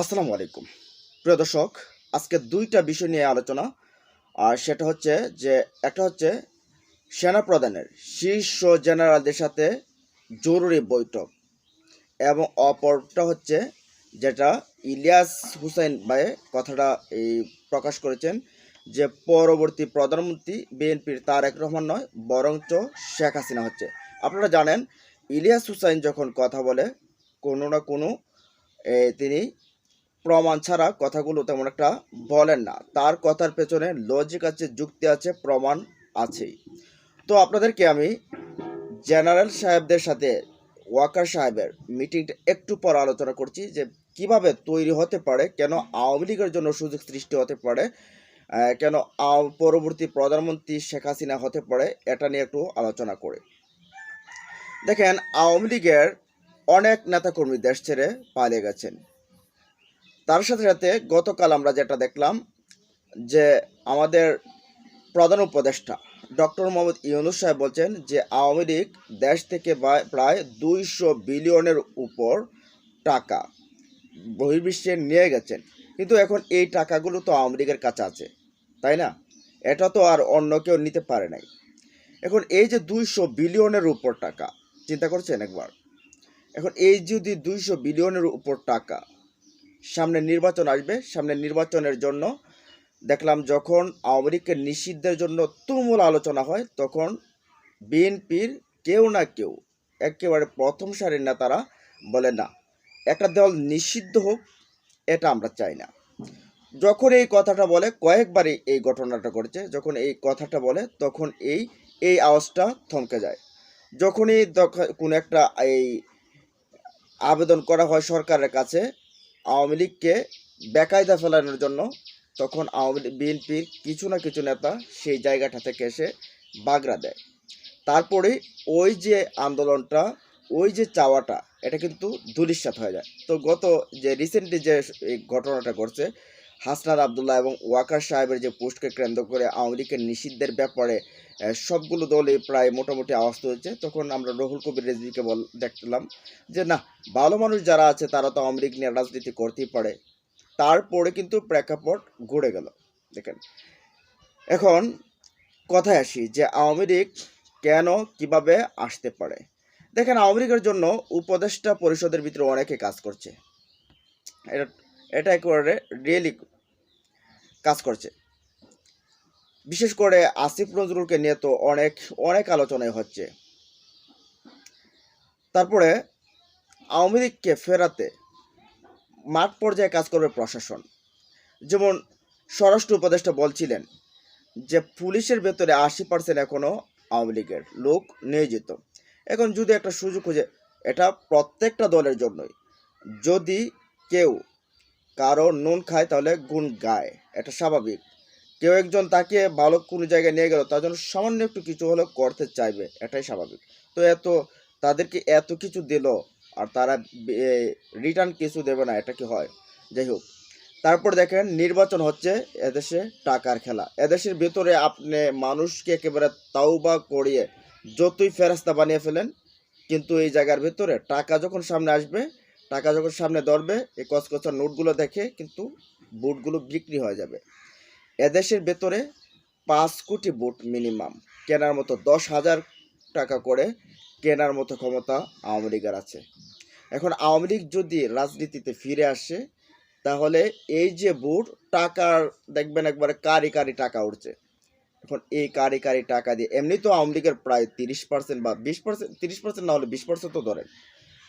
আসসালামু আলাইকুম। প্রিয় দর্শক, আজকে দুইটা বিষয় নিয়ে আলোচনা, আর সেটা হচ্ছে যে, একটা হচ্ছে সেনা প্রধানের শীর্ষ জেনারেলদের সাথে জরুরি বৈঠক, এবং অপরটা হচ্ছে যেটা ইলিয়াস হুসাইন ভাই কথাটা এই প্রকাশ করেছেন যে, পরবর্তী প্রধানমন্ত্রী বিএনপির তারেক রহমান নয়, বরঞ্চ শেখ হাসিনা হচ্ছে। আপনারা জানেন, ইলিয়াস হুসাইন যখন কথা বলে, কোনো না কোনো তিনি প্রমাণ ছাড়া কথাগুলো তেমন একটা বলেন না। তার কথার পেছনে লজিক আছে, যুক্তি আছে, প্রমাণ আছেই। তো আপনাদেরকে আমি জেনারেল সাহেবদের সাথে ওয়াকার সাহেবের মিটিংটা একটু পর আলোচনা করছি যে কীভাবে তৈরি হতে পারে, কেন আওয়ামী লীগের জন্য সুযোগ সৃষ্টি হতে পারে কেন পরবর্তী প্রধানমন্ত্রী শেখ হাসিনা হতে পারে, এটা নিয়ে একটু আলোচনা করে। দেখেন, আওয়ামী লীগের অনেক নেতাকর্মী দেশ ছেড়ে পালিয়ে গেছেন। তার সাথে সাথে গতকাল আমরা যেটা দেখলাম যে আমাদের প্রধান উপদেষ্টা ডক্টর মোহাম্মদ ইউনুস সাহেব বলছেন যে আওয়ামী লীগ দেশ থেকে প্রায় দুইশো বিলিয়নের উপর টাকা বহির্বিশ্বে নিয়ে গেছেন। কিন্তু এখন এই টাকাগুলো তো আওয়ামী লীগের কাছে আছে, তাই না? এটা তো আর অন্য কেউ নিতে পারে নাই। এখন এই যে দুইশো বিলিয়নের উপর টাকা, চিন্তা করছেন একবার? এখন এই যদি দুইশো বিলিয়নের উপর টাকা সামনে নির্বাচন আসবে। সামনে নির্বাচনের জন্য দেখলাম যখন আওয়ামী লীগকে নিষিদ্ধের জন্য তুমুল আলোচনা হয়, তখন বিএনপির কেউ না কেউ, একেবারে প্রথম সারির নেতারা বলে না, একটা দল নিষিদ্ধ হোক, এটা আমরা চাই না। যখন এই কথাটা বলে, কয়েকবারই এই ঘটনাটা ঘটেছে, যখন এই কথাটা বলে, তখন এই এই আওয়াজটা থমকে যায়। যখনই কোনো একটা এই আবেদন করা হয় সরকারের কাছে আওয়ামী লীগকে বেকায়দা ফেলানোর জন্য তখন আওয়ামী লীগ বিএনপির কিছু না কিছু নেতা সেই জায়গাটা থেকে এসে বাগড়া দেয়। তারপরে ওই যে আন্দোলনটা, ওই যে চাওয়াটা, এটা কিন্তু ধুলিস্বাত হয়ে যায়। তো গত যে রিসেন্টলি যে ঘটনাটা ঘটছে হাসনাত আবদুল্লাহ এবং ওয়াকার সাহেবের যে পোস্টকে কেন্দ্র করে আওয়ামী লীগের নিষিদ্ধের ব্যাপারে সবগুলো দলই প্রায় মোটামুটি আওয়াজ তুলেছে। তখন আমরা রহুল কবির রেজভিকে বল, দেখলাম যে, না, ভালো মানুষ যারা আছে, তারা তো আওয়ামী লীগ নিয়ে রাজনীতি করতেই পারে। তারপরে কিন্তু প্রেক্ষাপট ঘুরে গেল। দেখেন, এখন কথায় আসি যে, আওয়ামী লীগ কেন, কীভাবে আসতে পারে? দেখেন, আওয়ামী লীগের জন্য উপদেষ্টা পরিষদের ভিতরে অনেকে কাজ করছে। এটা এটা একেবারে রিয়েলি কাজ করছে। বিশেষ করে আসিফ নজরুলকে নিয়ে তো অনেক অনেক আলোচনায় হচ্ছে। তারপরে আওয়ামী লীগকে ফেরাতে মাঠ পর্যায়ে কাজ করবে প্রশাসন। যেমন স্বরাষ্ট্র উপদেষ্টা বলছিলেন যে, পুলিশের ভেতরে আশি পার্সেন্ট এখনও আওয়ামী লীগের লোক নিয়োজিত। এখন যদি একটা সুযোগ খুঁজে, এটা প্রত্যেকটা দলের জন্যই। যদি কেউ কারও নুন খায় তাহলে গুণ গায়, এটা স্বাভাবিক। কেউ একজন তাকে ভালো কোনো জায়গায় নিয়ে গেল, তার জন্য সামান্য একটু কিছু হলেও করতে চাইবে, এটাই স্বাভাবিক। তো এত, তাদেরকে এত কিছু দিল, আর তারা রিটার্ন কিছু দেবে না, এটা কি হয়? যাই হোক, তারপর দেখেন নির্বাচন হচ্ছে এদেশে টাকার খেলা। এদেশের ভেতরে আপনি মানুষকে একেবারে তাওবা করিয়ে, যতই ফেরাস্তা বানিয়ে ফেলেন, কিন্তু এই জায়গার ভেতরে টাকা যখন সামনে আসবে টাকা যখন সামনে ধরবে, এই কচকচা নোটগুলো দেখে কিন্তু বুটগুলো বিক্রি হয়ে যাবে। এদেশের ভেতরে পাঁচ কোটি বুট মিনিমাম কেনার মতো দশ হাজার টাকা করে কেনার মতো ক্ষমতা আওয়ামী লীগের আছে। এখন আওয়ামী লীগ যদি রাজনীতিতে ফিরে আসে, তাহলে এই যে বুট, টাকার দেখবেন একবারে কারি কারি টাকা উঠছে। এখন এই কারি কারি টাকা দিয়ে, এমনি তো আওয়ামী লীগের প্রায় তিরিশ পার্সেন্ট বা বিশ পার্সেন্ট তিরিশ পার্সেন্ট না হলে বিশ পার্সেন্ট তো ধরেন,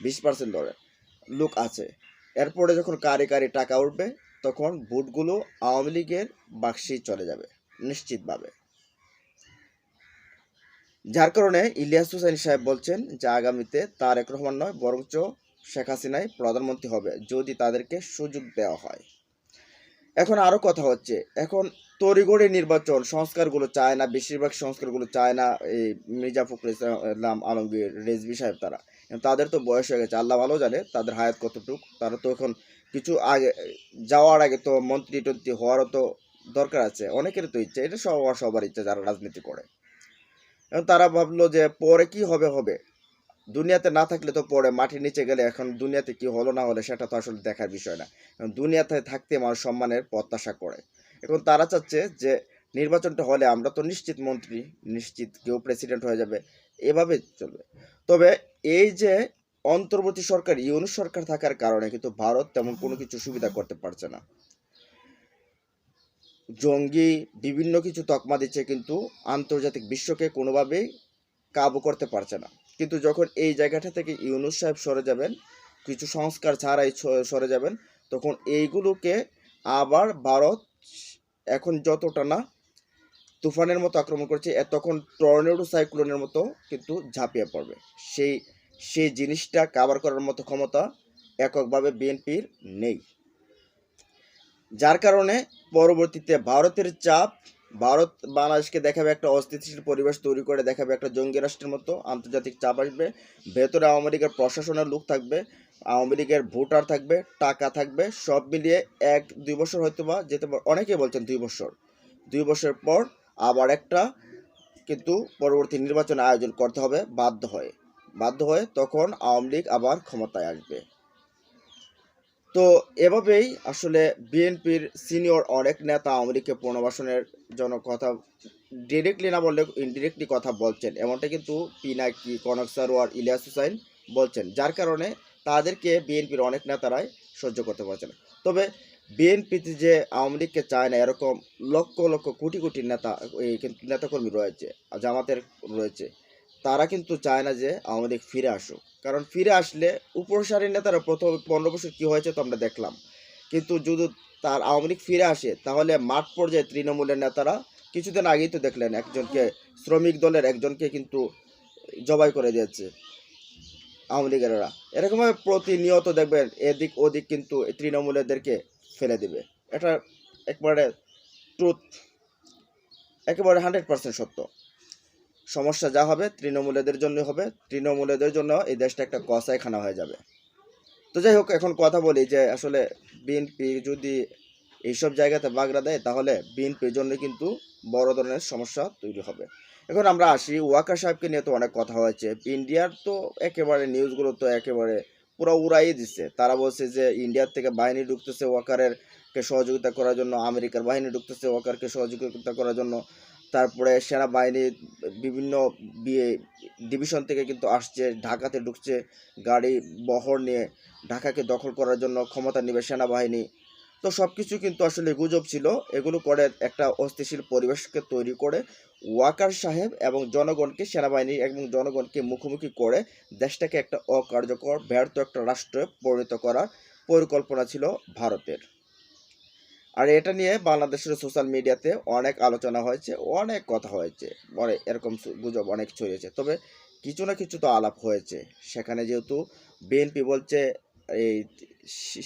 বিশ পার্সেন্ট ধরেন। লোক আছে। এরপরে যখন কারি কারি টাকা উঠবে, তখন বুটগুলো আওয়ামী লীগের বাক্সেই চলে যাবে, নিশ্চিতভাবে। যার কারণে ইলিয়াস হুসাইন সাহেব বলছেন যে, আগামীতে তারেক রহমান নয়, বরঞ্চ শেখ হাসিনাই প্রধানমন্ত্রী হবে, যদি তাদেরকে সুযোগ দেওয়া হয়। এখন আরও কথা হচ্ছে, এখন তড়িগড়ি নির্বাচন, সংস্কারগুলো চায় না, বেশিরভাগ সংস্কারগুলো চায় না এই মির্জা ফখরুল ইসলাম আলমগীর রেজবি সাহেব তারা। তাদের তো বয়স হয়ে গেছে, আল্লাহ ভালো জানে তাদের হায়াত কতটুকু, তারা তো এখন কিছু আগে, যাওয়ার আগে তো মন্ত্রী টন্ত্রী হওয়ারও তো দরকার আছে অনেকের তো ইচ্ছে, এটা সবার সবার ইচ্ছা যারা রাজনীতি করে। এবং তারা ভাবলো যে পরে কি হবে হবে। দুনিয়াতে না থাকলে তো পরে মাটির নিচে গেলে এখন দুনিয়াতে কি হলো না হলে সেটা তো আসলে দেখার বিষয় না। দুনিয়াতে থাকতে মানুষ সম্মানের প্রত্যাশা করে। এখন তারা চাচ্ছে যে নির্বাচনটা হলে আমরা তো নিশ্চিত মন্ত্রী, নিশ্চিত কেউ প্রেসিডেন্ট হয়ে যাবে। এভাবে চলবে। তবে এই যে অন্তর্বর্তী সরকার, ইউনুস সরকার থাকার কারণে কিন্তু ভারত তেমন কোনো কিছু সুবিধা করতে পারছে না। জঙ্গি বিভিন্ন কিছু তকমা দিচ্ছে কিন্তু আন্তর্জাতিক বিশ্বকে কোনোভাবেই কাবু করতে পারছে না। কিন্তু যখন এই জায়গাটা থেকে ইউনুস সাহেব সরে যাবেন, কিছু সংস্কার ছাড়াই সরে যাবেন, তখন এইগুলোকে আবার ভারত এখন যতটা না তুফানের মতো আক্রমণ করছে তখন টর্নেডো সাইক্লোনের মতো কিন্তু ঝাঁপিয়ে পড়বে। সেই সেই জিনিসটা কাভার করার মতো ক্ষমতা এককভাবে বিএনপির নেই। যার কারণে পরবর্তীতে ভারতের চাপ, ভারত বাংলাদেশকে দেখাবে একটা অস্থিতিশীল পরিবেশ তৈরি করে দেখাবে একটা জঙ্গি রাষ্ট্রের মতো আন্তর্জাতিক চাপ আসবে, ভেতরে আওয়ামী লীগের প্রশাসনের লোক থাকবে আওয়ামী লীগের ভোটার থাকবে, টাকা থাকবে, সব মিলিয়ে এক, দুই বছর হয়তো বা যেতে পার অনেকে বলছেন দুই বছর। দুই বছর পর আবার একটা কিন্তু পরবর্তী নির্বাচন আয়োজন করতে হবে বাধ্য হয়ে। বাধ্য হয়ে তখন আওয়ামী লীগ আবার ক্ষমতায় আসবে। তো এভাবেই আসলে বিএনপির সিনিয়র অনেক নেতা আওয়ামী লীগকে পুনর্বাসনের জন্য কথা ডিরেক্টলি না বললে ইনডিরেক্টলি কথা বলছেন। এমনটা কিন্তু পিনাকি কনক সারোয়ার, ইলিয়াস হুসাইন বলছেন। যার কারণে তাদেরকে বিএনপির অনেক নেতারাই সহ্য করতে পারছেন তবে বিএনপিতে যে আওয়ামী লীগকে চায় না, এরকম লক্ষ লক্ষ কোটি কোটি নেতা কিন্তু নেতাকর্মী রয়েছে জামাতের রয়েছে, তারা কিন্তু চায় না যে আওয়ামী লীগ ফিরে আসুক। কারণ ফিরে আসলে উপসারী নেতারা প্রথম পনেরো বছর কী হয়েছে তো আমরা দেখলাম। কিন্তু যদি তার আওয়ামী লীগ ফিরে আসে, তাহলে মাঠ পর্যায়ে তৃণমূলের নেতারা কিছুদিন আগেই তো দেখলেন একজনকে শ্রমিক দলের একজনকে কিন্তু জবাই করে দিয়েছে। আওয়ামী লীগেরা এরকমভাবে প্রতিনিয়ত দেখবেন এদিক ওদিক কিন্তু এই তৃণমূলেরদেরকে ফেলে দিবে। এটা একবারে ট্রুথ একেবারে হান্ড্রেড পার্সেন্ট সত্য। সমস্যা যা হবে তৃণমূলেদের জন্য হবে, তৃণমূলেদের জন্য এই দেশটা একটা কসাইখানা হয়ে যাবে। তো যাই হোক, এখন কথা বলি যে আসলে বিএনপি যদি এইসব জায়গাতে বাগড়া দেয়, তাহলে বিএনপির জন্য কিন্তু বড় ধরনের সমস্যা তৈরি হবে। এখন আমরা আসি ওয়াকার সাহেবকে নিয়ে, তো অনেক কথা হয়েছে। ইন্ডিয়ার তো একেবারে নিউজগুলো তো একেবারে পুরো উড়াই দিচ্ছে তারা বলছে যে ইন্ডিয়ার থেকে বাহিনী ঢুকতেছে ওয়াকারের কে সহযোগিতা করার জন্য, আমেরিকার বাহিনী ঢুকতেছে ওয়াকারকে সহযোগিতা করার জন্য। তারপরে সেনাবাহিনী বিভিন্ন বিয়ে- ডিভিশন থেকে কিন্তু আসছে, ঢাকাতে ঢুকছে, গাড়ি, বহর নিয়ে ঢাকাকে দখল করার জন্য ক্ষমতা নেবে সেনাবাহিনী। তো সব কিছু কিন্তু আসলে গুজব ছিল। এগুলো করে একটা অস্থিতিশীল পরিবেশকে তৈরি করে ওয়াকার সাহেব এবং জনগণকে সেনাবাহিনী এবং জনগণকে মুখোমুখি করে দেশটাকে একটা অকার্যকর, ব্যর্থ একটা রাষ্ট্রে পরিণত করার পরিকল্পনা ছিল ভারতের। আর এটা নিয়ে বাংলাদেশের সোশ্যাল মিডিয়াতে অনেক আলোচনা হয়েছে, অনেক কথা হয়েছে। অনেক এরকম গুজব অনেক ছড়িয়েছে। তবে কিছু না কিছু তো আলাপ হয়েছে। সেখানে যেহেতু বিএনপি বলছে, এই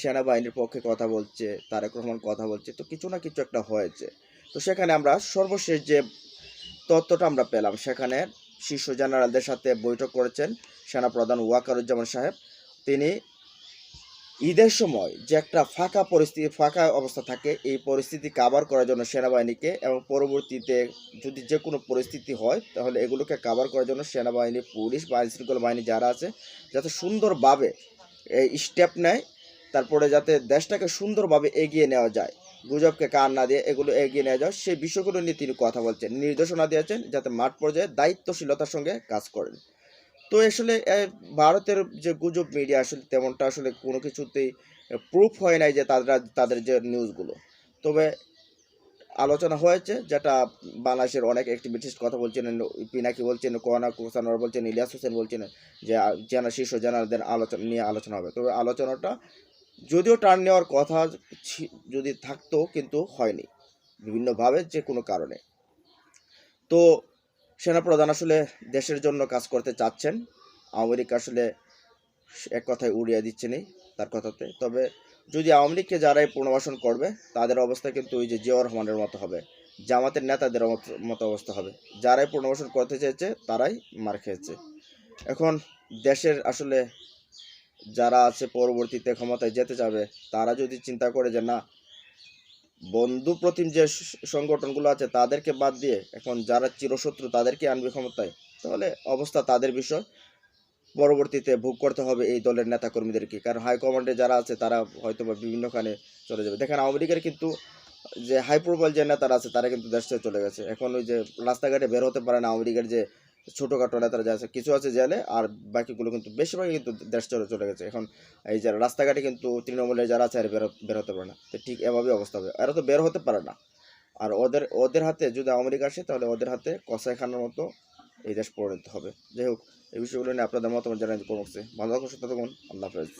সেনাবাহিনীর পক্ষে কথা বলছে, তারেক রহমান কথা বলছে, তো কিছু না কিছু একটা হয়েছে। তো সেখানে আমরা সর্বশেষ যে তথ্যটা আমরা পেলাম। সেখানে শীর্ষ জেনারেলদের সাথে বৈঠক করেছেন সেনাপ্রধান ওয়াকারুজ্জামান সাহেব। তিনি, ঈদের সময় যে একটা ফাঁকা পরিস্থিতি, ফাঁকা অবস্থা থাকে, এই পরিস্থিতি কাভার করার জন্য সেনাবাহিনীকে এবং পরবর্তীতে যদি যে কোনো পরিস্থিতি হয়, তাহলে এগুলোকে কাভার করার জন্য সেনাবাহিনী, পুলিশ বা আইনশৃঙ্খলা বাহিনী যারা আছে, যাতে সুন্দরভাবে এই স্টেপ নেয়, তারপরে যাতে দেশটাকে সুন্দরভাবে এগিয়ে নেওয়া যায়। গুজবকে কান না দিয়ে এগুলো এগিয়ে নিয়ে যায় সেই বিষয়গুলো নিয়ে তিনি কথা বলছেন, নির্দেশনা দিয়েছেন যাতে মাঠ পর্যায়ে দায়িত্বশীলতার সঙ্গে কাজ করেন। তো আসলে ভারতের যে গুজব মিডিয়া আসলে তেমনটা আসলে কোনো কিছুতেই প্রুফ হয় নাই যে তারা, তাদের যে নিউজগুলো তবে আলোচনা হয়েছে যেটা বাংলাদেশের অনেক অ্যাক্টিভিটিস কথা বলছেন, পিনাকি বলছেন, কোয়ানা কোসানোয়ার বলছেন, ইলিয়াস হোসেন বলছেন যে জেনা শীর্ষ জেনারেলদের আলোচনা, নিয়ে আলোচনা হবে। তবে আলোচনাটা যদিও টার্ন নেওয়ার কথা যদি থাকতো কিন্তু হয়নি, বিভিন্নভাবে যে কোনো কারণে। তো সেনাপ্রধান আসলে দেশের জন্য কাজ করতে চাচ্ছেন। আওয়ামী লীগ আসলে এক কথায় উড়িয়ে দিচ্ছেনই তার কথাতে। তবে যদি আওয়ামী লীগকে যারাই পুনর্বাসন করবে, তাদের অবস্থা কিন্তু ওই যে জিয়াউর রহমানের মতো হবে, জামাতের নেতাদের মতো অবস্থা হবে। যারাই পুনর্বাসন করতে চেয়েছে, তারাই মার খেয়েছে। এখন দেশের আসলে যারা আছে পরবর্তীতে ক্ষমতায় যেতে যাবে, তারা যদি চিন্তা করে যে না, বন্ধু প্রতিম যে সংগঠনগুলো আছে তাদেরকে বাদ দিয়ে এখন যারা চিরশত্রু তাদেরকে আনবে ক্ষমতায়, তাহলে অবস্থা তাদের বিষয়। পরবর্তীতে ভোগ করতে হবে এই দলের নেতাকর্মীদেরকে, কারণ হাইকমান্ডে যারা আছে তারা হয়তো বা বিভিন্নখানে চলে যাবে। দেখেন আওয়ামী লীগের কিন্তু যে হাই প্রোফাইল যে নেতারা আছে তারা কিন্তু দেশ চলে গেছে। এখন ওই যে রাস্তাঘাটে বের হতে পারে না আওয়ামী লীগের যে ছোটোখাটো নেতারা যা আছে, কিছু আছে জেলে, আর বাকিগুলো কিন্তু বেশিরভাগই কিন্তু দেশ চলে চলে গেছে। এখন এই যে রাস্তাঘাটে কিন্তু তৃণমূলের যারা আছে, আর বের বের হতে পারে না। তো ঠিক এভাবে অবস্থা হবে। এরা তো বের হতে পারে না। আর ওদের ওদের হাতে যদি লীগ আসে, তাহলে ওদের হাতে কষাই খানার মতো এই দেশ পরিণত হবে। যাই হোক, এই বিষয়গুলো নিয়ে আপনাদের মতামত জানাই কমছে ভালো থাকুন, সুস্থ থাকুন। আল্লাহ হাফেজ।